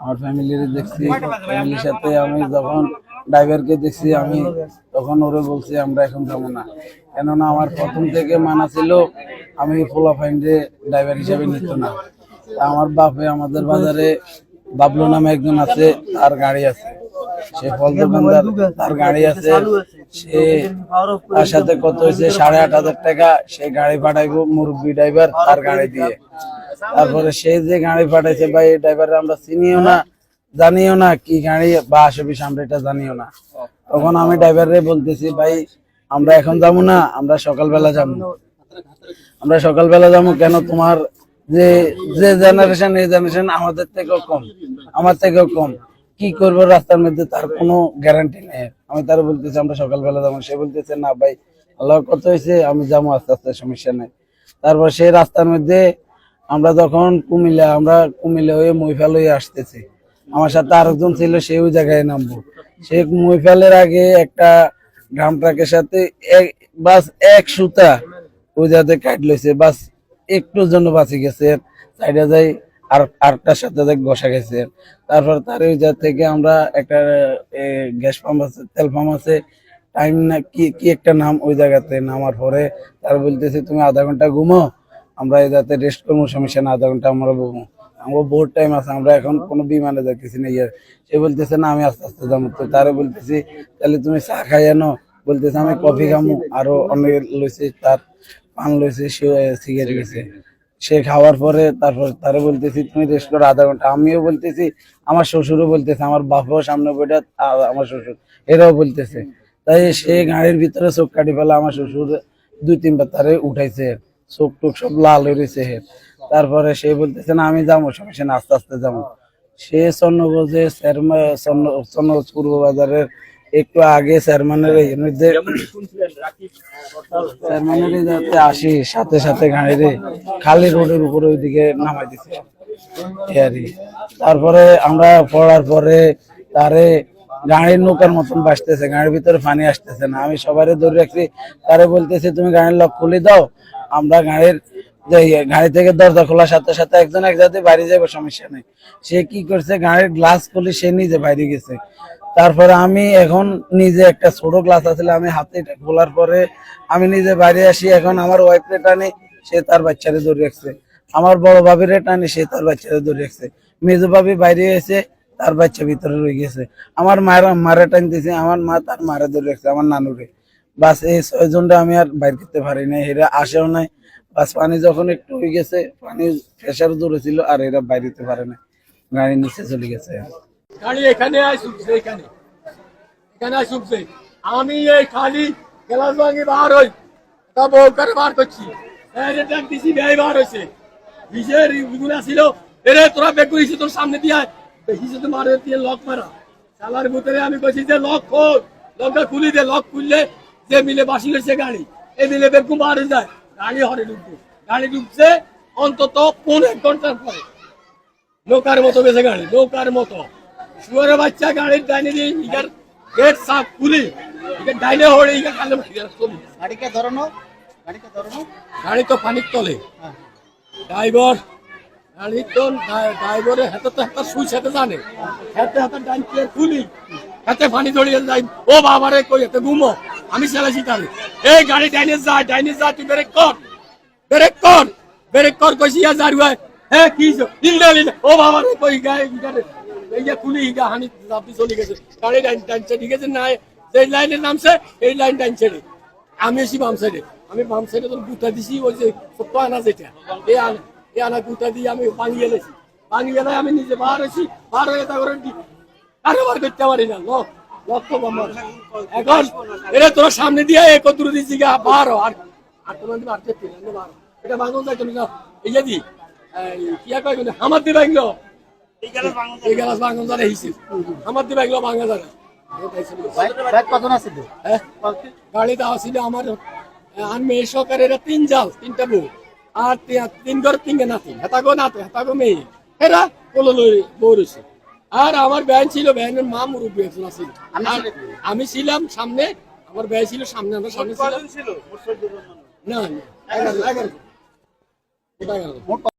আমার ফ্যামিলির দেখছি ফ্যামিলির সাথে আমি যখন ড্রাইভারকে দেখছি, আমি তখন ওরে বলছি, আমরা এখন যাব না। কেননা আমার প্রথম থেকে মানা ছিল, আমি পোলা ফাইন্ডে ড্রাইভার হিসেবে নিত না। আমার বাপে আমাদের বাজারে বাবলু নামে একজন আছে, তার গাড়ি আছে। সে ফল তার গাড়ি আছে। সে তার সাথে কত হয়েছে? সাড়ে আট হাজার টাকা সে গাড়ি পাঠাইবো, মুরব্বী ড্রাইভার তার গাড়ি দিয়ে। তারপরে সে যে গাড়ি পাঠাইছে ভাই, এই ড্রাইভার আমরা চিনিও না, জানিও না কি গাড়ি বা আসবি আমরা এটা জানিও না। তখন আমি ড্রাইভারে বলতেছি, ভাই, আমরা এখন যাব না, আমরা সকালবেলা যাব। আমরা সকালবেলা যাব কেন? তোমার যে যে জেনারেশন এই জেনারেশন আমাদের থেকেও কম, আমার থেকেও কম। কি করব রাস্তার মধ্যে তার কোনো গ্যারান্টি নেই। আমি তার বলতেছি, আমরা সকালবেলা যাব। সে বলতেছে, না ভাই, আল্লাহ কত হয়েছে, আমি যাব, আস্তে আস্তে, সমস্যা নেই। তারপর সেই রাস্তার মধ্যে আমরা যখন কুমিল্লা, আমরা কুমিল্লা হয়ে মহিফাল হয়ে আসতেছি। আমার সাথে আরেকজন ছিল, সে ওই জায়গায় নামবো। সে মহিফালের আগে একটা ড্রাম ট্রাকের সাথে এক- বাস এক সুতা ওই জায়গাতে কাট লইছে। বাস একটুর জন্য বাঁচি গেছে। সাইডে যাই আর সাথে বসা গেছে। তারপর তার জায়গা থেকে আমরা একটা গ্যাস পাম্প আছে, তেল পাম্প আছে। টাইম না, কি কি একটা নাম ওই জায়গাতে নামার পরে তার বলতেছে, তুমি আধা ঘণ্টা ঘুমো আমরা এই যাতে রেস্ট করব, সমস্যা না আধা ঘণ্টা আমরা ঘুমো আমরা বহুত টাইম আছে, আমরা এখন কোনো বিমানে যাচ্ছি না ইয়ে সে বলতেছে, না, আমি আস্তে আস্তে যাব। তো তারে বলতেছি, তাহলে তুমি চা খাই আনো। বলতেছে, আমি কফি খামো। আরও অনেক লইছে, তার পান লইছে, সে সিগারেট গেছে সে খাওয়ার পরে তারপর তারে বলতেছি, তুমি রেস্ট করো আধা ঘণ্টা। আমিও বলতেছি, আমার শ্বশুরও বলতেছে, আমার বাপও সামনে বইটা আমার শ্বশুর। এরাও বলতেছে। তাই সে গাড়ির ভিতরে চোখ কাটি ফেলে আমার শ্বশুর দুই তিনবার তারে উঠাইছে, চোখ টোক সব লাল হয়ে রয়েছে। এর। তারপরে সে বলতেছে, না, আমি যাব, সমস্যা না আস্তে আস্তে যাব। সে চন্নগঞ্জে চেয়ারম্যান চন্নগঞ্জ পূর্ব বাজারের একটু আগে চেয়ারম্যানের এই মধ্যে চেয়ারম্যানের যাতে আসি সাথে সাথে গাড়িরে খালি রোডের উপরে ওইদিকে নামাই এই তারপরে আমরা পড়ার পরে তারে গাড়ির নৌকার মতন বাসতেছে গাড়ির ভিতরে পানি আসতেছে না। আমি সবারই ধরে রাখছি তারে বলতেছে তুমি গাড়ির লক খুলে দাও আমরা গাড়ির ইয়ে, গাড়ি থেকে দরজা খোলার সাথে সাথে একজন এক জাতি বাইরে যাবে সমস্যা নেই। সে কি করছে গাড়ির গ্লাস খুলে সে নিজে বাইরে গেছে। তারপরে আমি এখন নিজে একটা ছোট গ্লাস আসলে আমি হাতে এটা খোলার পরে আমি নিজে বাইরে আসি, এখন আমার ওয়াইফে টানে, সে তার বাচ্চারে ধরে রাখছে। আমার বড় ভাবিরে টানে, সে তার বাচ্চারে ধরে রাখছে। মেজো ভাবি বাইরে এসে তার বাচ্চা ভিতরে রয়ে গেছে। আমার মায়ের, মারে টানতেছে আমার মা তার মারে ধরে রাখছে, আমার নানুরে। বাস এই ছয়জনটা আমি আর বাইর করতে পারি না এরা আসেও নাই। বাস পানি যখন একটু হয়ে গেছে, পানি প্রেশার দূরে ছিল আর এরা বাইরে পারে না গাড়ি নিচে চলে গেছে। গাড়ি এখানে আয় শুকছে এখানে। এখানে আয় শুকছে আমি এই খালি গ্লাস ভাঙি বার হই তা বউ করে বার করছি। ভাই বার হইছে। হিসেরগুলা ছিল। এরে তোরা বেগ করিস তোর সামনে দিয়ে হিসে তো মারে দিয়ে লক মারা। শালার ভিতরে আমি কইছি যে লক খোল। লকটা খুলি দে লক খুললে যে মিলে বাসি হয়েছে গাড়ি, এই মিলে বেগু মারে যায়। গাড়ি হরে ঢুকবে। গাড়ি ঢুকছে, অন্তত পনেরো ঘণ্টার পরে। নৌকার মতো বেঁচে গাড়ি, নৌকার মতো। শুয়ারের বাচ্চা গাড়ির ডাইনে দিয়ে ইগার গেট সাফ খুলি। ইগার ডাইনে হড়ে ইগার কালে ইগার চলি। গাড়িকে ধরানো? গাড়িকে ধরানো? গাড়ি তো পানির তলে। ড্রাইভার গাড়ি তো ড্রাইভারের হাতে তো হাতে জানে। হাতে হাতে ডাইন প্লেয়ার খুলি। হাতে পানি জড়িয়ে যাই ও বাবারে কই হাতে ঘুমো? আমি চালাইছি তাহলে। এই গাড়ি ডাইনে যা ডাইনে যা তুই ব্রেক কর। ব্রেক কর। ব্রেক কর কইছি ইয়া জারুয়া হ্যাঁ কি লিল্লা লিল্লা ও বাবারে কই গাড়ি গাড়ি এই খুলি গা হানি, আপনি চলে গেছে গাড়ি ডাইন টানছে, ঠিক আছে? না যে লাইনের নামছে, এই লাইন টানছে রে। আমি এসি বাম সাইডে আমি বাম সাইডে তোর গুতা দিছি, ওই যে ছোট্ট আনা যেটা। এই আনা এই আনা গুতা দিয়ে আমি ভাঙিয়ে এলেছি ভাঙিয়ে এলে আমি নিজে বার হয়েছি, বার হয়ে তা করে দি আরে বার করতে পারি না, লক লক তো বাম্মা এখন, এরে তোর সামনে দিয়ে এক দূর দিছি গা, বার আর আর তোমার যেতে বার এটা ভাঙন এই যে দি, এই কিয়া কয় কিন্তু আমার দি ভাঙলো। এই গেলাস ভাঙন যায় হিসি। আমার দি ভাঙলো ভাঙা যায় না। ব্যাগ কজন আছে তো? হ্যাঁ? গাড়ি দেওয়া ছিল আমার আর মেয়ে সরকারের তিন জাল তিনটা বউ। আর তিন ঘর তিনটে নাতি। হেতাগো নাতি হেতাগো মেয়ে। এরা কোলো লই বউ রয়েছে। আর আমার ব্যান ছিল ব্যানের মা মুরব্বী একজন আছিল আমি ছিলাম। সামনে আমার ব্যয় ছিল সামনে আমরা সামনে ছিলাম। না এগারো এগারো।